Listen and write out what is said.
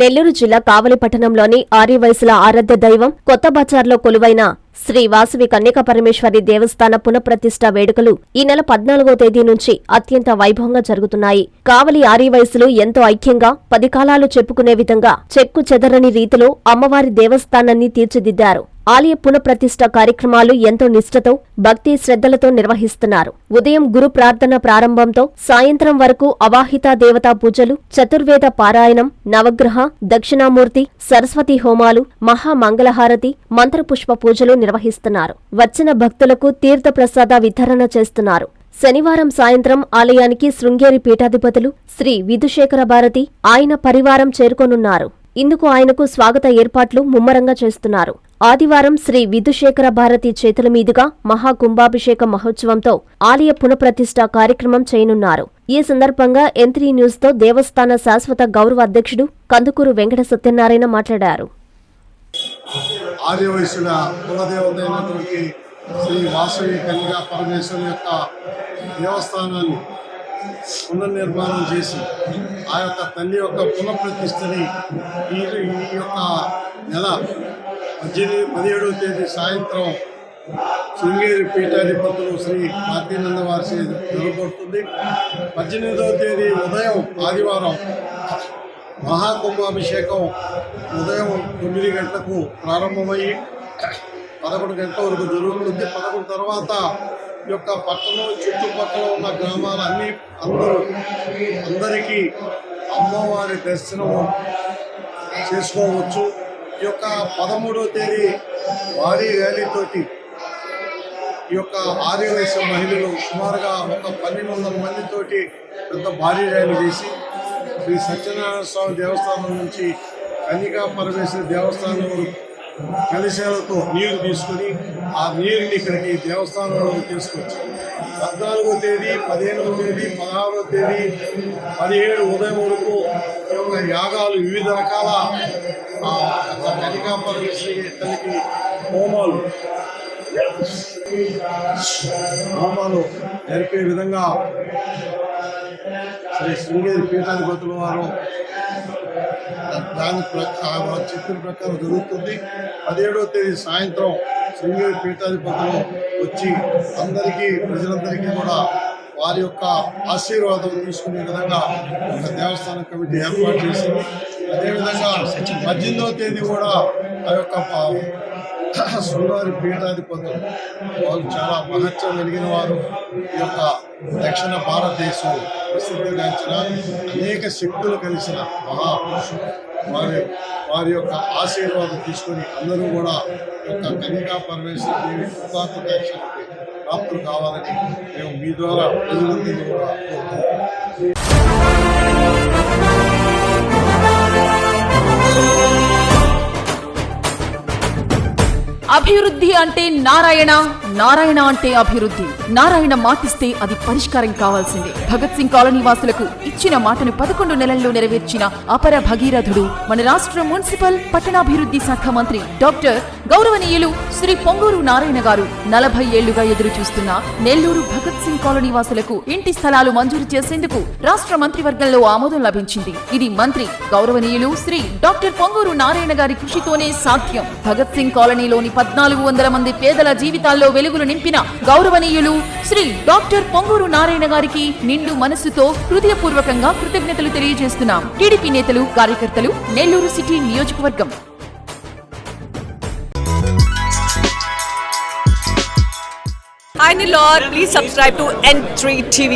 నెల్లూరు జిల్లా కావలి పట్టణంలోని ఆర్యవయసుల ఆరాధ్య దైవం కొత్త బజార్లో కొలువైన శ్రీ వాసవి కన్యక పరమేశ్వరి దేవస్థాన పునఃప్రతిష్ఠ వేడుకలు ఈ నెల పద్నాలుగో తేదీ నుంచి అత్యంత వైభవంగా జరుగుతున్నాయి. కావలి ఆర్యవయసులు ఎంతో ఐక్యంగా పది కాలాలు చెప్పుకునే విధంగా చెక్కు చెదరని రీతిలో అమ్మవారి దేవస్థానాన్ని తీర్చిదిద్దారు. ఆలయ పునఃప్రతిష్ఠ కార్యక్రమాలు ఎంతో నిష్ఠతో భక్తి శ్రద్ధలతో నిర్వహిస్తున్నారు. ఉదయం గురు ప్రార్థన ప్రారంభంతో సాయంత్రం వరకు అవాహిత దేవతా పూజలు చతుర్వేద పారాయణం నవగ్రహ దక్షిణామూర్తి సరస్వతి హోమాలు మహామంగళహారతి మంత్రపుష్ప పూజలు నిర్వహిస్తున్నారు. వచ్చిన భక్తులకు తీర్థప్రసాద వితరణ చేస్తున్నారు. శనివారం సాయంత్రం ఆలయానికి శృంగేరి పీఠాధిపతులు శ్రీ విధుశేఖర భారతి ఆయన పరివారం చేరుకోనున్నారు. ఇందుకు ఆయనకు స్వాగత ఏర్పాట్లు ముమ్మరంగా చేస్తున్నారు. ఆదివారం శ్రీ విధుశేఖర భారతి చేతుల మీదుగా మహాకుంభాభిషేక మహోత్సవంతో ఆలయ పునఃప్రతిష్ఠ కార్యక్రమం చేయనున్నారు. ఈ సందర్భంగా ఎంత్రీ న్యూస్తో దేవస్థాన శాశ్వత గౌరవ అధ్యక్షుడు కందుకూరు వెంకట సత్యనారాయణ మాట్లాడారు. ఆర్యవయసుల కులదేవత శ్రీ వాసవి కన్యకా పరమేశ్వరి యొక్క దేవస్థానాన్ని పునర్నిర్మాణం చేసి ఆ యొక్క తల్లి యొక్క పునఃప్రతిష్టని ఈ యొక్క నెల పద్దెనిమిది పదిహేడవ తేదీ సాయంత్రం శృంగేరి పీఠాధిపతులు శ్రీ భారతీనంద వారి జరగబడుతుంది పద్దెనిమిదవ తేదీ ఉదయం ఆదివారం మహాకుంభాభిషేకం ఉదయం తొమ్మిది గంటలకు ప్రారంభమయ్యి పదకొండు గంటల వరకు జరుగుతుంది. పదకొండు తర్వాత ఈ యొక్క పట్టణం చుట్టుపక్కల ఉన్న గ్రామాలన్నీ అందరూ అందరికీ అమ్మవారి దర్శనం చేసుకోవచ్చు. ఈ యొక్క పదమూడవ తేదీ భారీ ర్యాలీతోటి ఈ యొక్క ఆర్యవయస్సు మహిళలు సుమారుగా ఒక పన్నెండు వందల మందితోటి పెద్ద భారీ ర్యాలీ చేసి శ్రీ సత్యనారాయణ స్వామి దేవస్థానం నుంచి కన్యకా పరమేశ్వరి దేవస్థానం వరకు కలశాలతో నీరు తీసుకుని ఆ నీరుని ఇక్కడికి దేవస్థానంలో తీసుకొచ్చి పద్నాలుగో తేదీ పదిహేనవ తేదీ పదహారవ తేదీ పదిహేడు ఉదయం వరకు యాగాలు వివిధ రకాల ఆ, పరమేశ్వరి తల్లికి హోమాలు హోమాలు జరిపే విధంగా శ్రీ శృంగేరి పీఠాధిపతుల వారు దాని ప్రకారం చెప్పిన ప్రకారం జరుగుతుంది. పదిహేడవ తేదీ సాయంత్రం శృంగేరి పీఠాధిపతులు వచ్చి అందరికీ ప్రజలందరికీ కూడా వారి యొక్క ఆశీర్వాదం తీసుకునే విధంగా ఒక దేవస్థానం కమిటీ ఏర్పాటు చేసింది అదేవిధంగా పద్దెనిమిదవ తేదీ కూడా ఆ యొక్క ప- పీఠాధిపతులు. వాళ్ళు చాలా మహత్యం కలిగిన వారు. ఈ యొక్క దక్షిణ భారతదేశం ప్రసిద్ధిగాంచిన అనేక శక్తులు కలిసిన మహాపురుషులు. వారి వారి యొక్క ఆశీర్వాదం తీసుకొని అందరూ కూడా యొక్క కనికా పరమేశ్వర దేవి కృతాత్మకాక్షలకి ప్రాప్తులు కావాలని మేము మీ ద్వారా ప్రజలందరినీ కూడా కోరుతున్నాం. అభివృద్ధి అంటే నారాయణ నారాయణ అంటే అభివృద్ధి. నారాయణ మాటిస్తే అది పరిష్కారం కావాల్సిందే. భగత్ సింగ్ కాలనీ వాసులకు ఇచ్చిన మాటను పదకొండు నెలల్లో నెరవేర్చిన అపర భగీరథుడు మన రాష్ట్ర మున్సిపల్ పట్టణాభివృద్ధి శాఖ మంత్రి డాక్టర్ గౌరవనీయులు శ్రీ పొంగూరు నారాయణ గారు నలభై ఏళ్ళుగా ఎదురు చూస్తున్న నెల్లూరు భగత్ సింగ్ కాలనీ వాసులకు ఇంటి స్థలాలు మంజూరు చేసేందుకు రాష్ట్ర మంత్రివర్గంలో ఆమోదం లభించింది. ఇది మంత్రి గౌరవనీయులు శ్రీ డాక్టర్ పొంగూరు నారాయణ గారి కృషితోనే సాధ్యం. భగత్ సింగ్ కాలనీలోని పద్నాలుగు వందల మంది పేదల జీవితాల్లో వెలుగులు నింపిన గౌరవనీయులు శ్రీ డాక్టర్ పొంగూరు నారాయణ గారికి నిండు మనస్సుతో హృదయపూర్వకంగా కృతజ్ఞతలు తెలియజేస్తున్నాం. టీడీపీ నేతలు కార్యకర్తలు నెల్లూరు సిటీ నియోజకవర్గం. Hi Nilor, please subscribe to N3 TV.